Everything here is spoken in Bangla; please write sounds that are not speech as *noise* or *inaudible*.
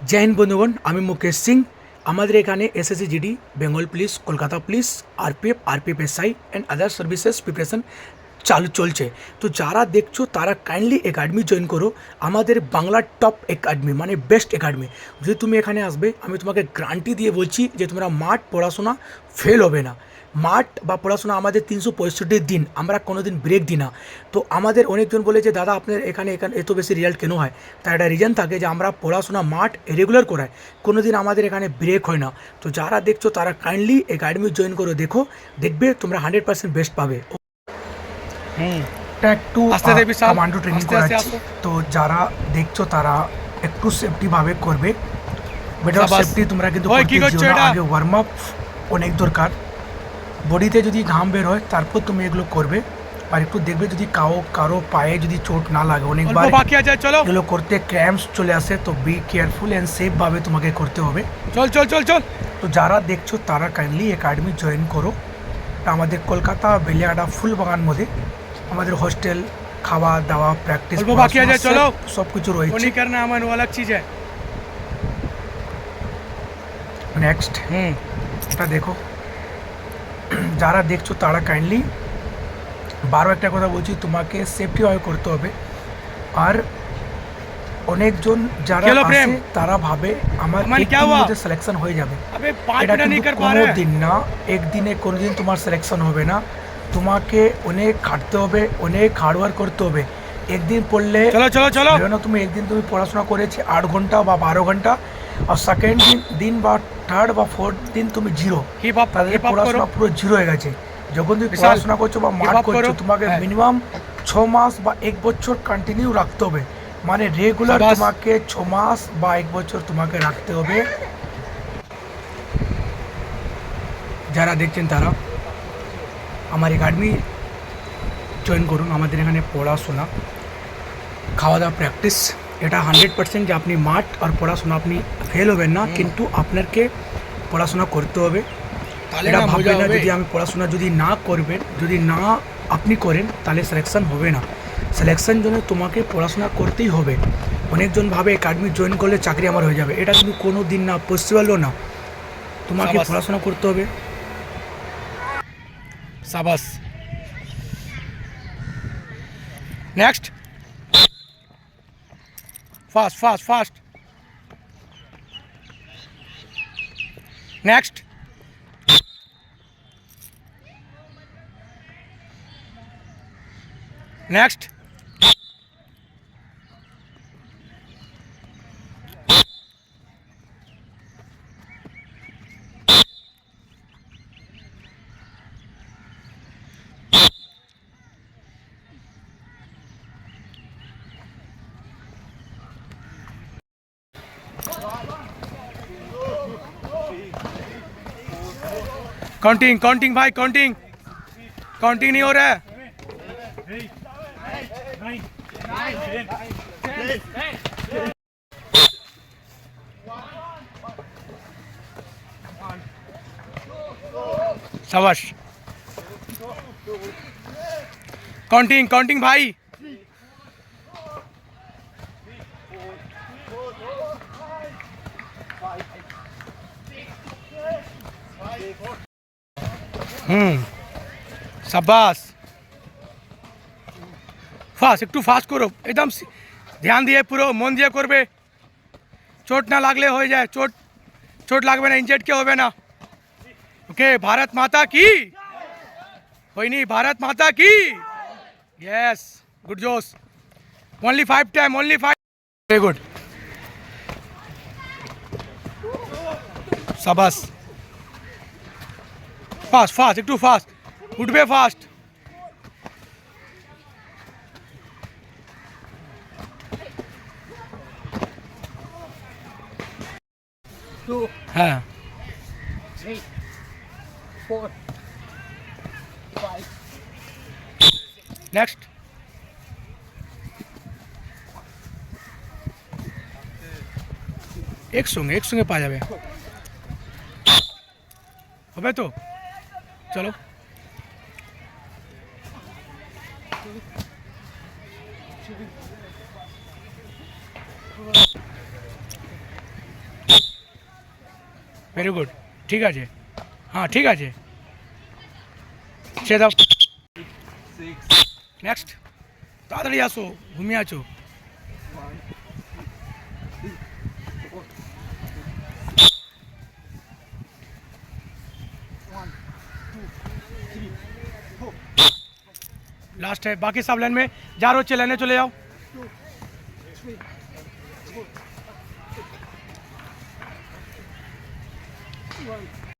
জয় হিন্দ বন্ধুগণ, আমি মুকেশ সিং। আমাদের এখানে SSC GD Bengal police Kolkata police RPF RPF SI and other services preparation চালু চলছে। তো যারা দেখছ, তারা কাইন্ডলি একাডেমি জয়েন করো। আমাদের বাংলার টপ একাডেমি মানে বেস্ট একাডেমি যদি তুমি এখানে আসবে, আমি তোমাকে গ্যারান্টি দিয়ে বলছি যে তোমরা মাঠ পড়াশোনা ফেল হবে না। মাঠ বা পড়াশোনা আমাদের তিনশো পঁয়ষট্টি দিন আমরা কোনো দিন ব্রেক দিই না। তো আমাদের অনেকজন বলে যে দাদা আপনার এখানে এখানে এত বেশি রেজাল্ট কেন হয়? তার একটা রিজন থাকে যে আমরা পড়াশোনা মাঠ রেগুলার করাই। কোনো দিন আমাদের এখানে ব্রেক হয় না। তো যারা দেখছ তারা কাইন্ডলি একাডেমি জয়েন করে দেখো। দেখবে তোমরা হান্ড্রেড পার্সেন্ট বেস্ট পাবে। কমান্ডো ট্রেনিং করাচ্ছি। তো যারা দেখছ তারা একটু সেফটিভাবে করবে। বেটার সেফটি তোমরা কিন্তু? আগে ওয়ার্ম আপ অনেক দরকার। বডিতে যদি ঘাম বের হয় তারপর তুমি এগুলো করবে। আর একটু দেখবে যদি কাও কারও পায়ে যদি চোট না লাগে। অনেকবার বাকি আছে চলো। এগুলো করতে ক্র্যাম্পস চলে আসে তো বি কেয়ারফুল অ্যান্ড সেফভাবে তোমাকে করতে হবে। চল চল চল চল। তো যারা দেখছ তারা কাইন্ডলি একাডেমি জয়েন করো। আমাদের কলকাতা বেলিয়াডা ফুল বাগান মধ্যে। আমাদের হোস্টেল খাওয়া দাওয়া প্র্যাকটিস বাকি আছে চলো। সব কিছু রয়েছে। করনা আমার আলাদা চিজ। নেক্সট হুম। এটা দেখো। *clears throat* যারা দেখছ তারা কাইন্ডলি বারো একটা কথা বলছি তোমাকে সেফটিভাবে করতে হবে। আর অনেকজন যারা আছে তারা ভাবে আমার মধ্যে সিলেকশন হয়ে যাবে। এটা কিন্তু কোনো দিন না একদিনে কোনো দিন তোমার সিলেকশন হবে না। তোমাকে অনেক খাটতে হবে অনেক হার্ডওয়ার্ক করতে হবে। একদিন পড়লে তুমি একদিন তুমি পড়াশোনা করেছি আট ঘণ্টা বা বারো ঘণ্টা। আর সেকেন্ড দিন দিন বা থার্ড বা ফোর্থ দিন তুমি জিরো তাদের পড়াশোনা পুরো জিরো হয়ে গেছে। যখন তুমি পড়াশোনা করছ বা মাঠ করছ তোমাকে হ্যাঁ। মিনিমাম ছ মাস বা এক বছর কন্টিনিউ রাখতে হবে। মানে রেগুলার তোমাকে ছ মাস বা এক বছর তোমাকে রাখতে হবে। যারা দেখছেন তারা আমার একাডেমি জয়েন করুন। আমাদের এখানে পড়াশোনা খাওয়া দাওয়া প্র্যাকটিস এটা হান্ড্রেড পার্সেন্ট যে আপনি মাঠ আর পড়াশোনা আপনি ফেল হবেন না কিন্তু আপনাকে পড়াশোনা করতে হবে। তাহলে এটা ভাববেন না যদি আমি পড়াশোনা যদি না করবেন যদি না আপনি করেন তাহলে সিলেকশন হবে না। সিলেকশন জন্য তোমাকে পড়াশোনা করতেই হবে। অনেকজন ভাবে একাডেমি জয়েন করলে চাকরি আমার হয়ে যাবে। এটা কিন্তু কোনো দিন না পসিবলও না। তোমাকে পড়াশোনা করতে হবে। সাবাস। Next fast fast fast next next counting counting भाई काउंटिंग। काउंटिंग नहीं हो रहा है। शाबाश। काउंटिंग काउंटिंग भाई। হুম সাবাস ফাস্ট একটু ফাস্ট করো একদম সি- ধ্যান দিয়ে পুরো মন দিয়ে করবে চোট না লাগলে হয়ে যায় চোট চোট লাগবে না ইনজেট কে হবে না ওকে ভারত মাতা কি হয়নি ভারত মাতা কি ইয়েস গুড জোস only five time only five very good সাবাস ফাস্ট ফাস্ট একটু ফাস্ট উঠবে ফাস্ট two, হ্যাঁ three, four, five, নেক্সট একসঙ্গে একসঙ্গে পাওয়া যাবে হবে তো চলো। ভেরি গুড ঠিক আছে। হ্যাঁ ঠিক আছে। সে দাও। নেক্সট তাড়াতাড়ি আসো, ঘুমিয়ে আছো। लास्ट है। बाकी सब लाइन में जा रहे हो लाइने चले जाओ। One,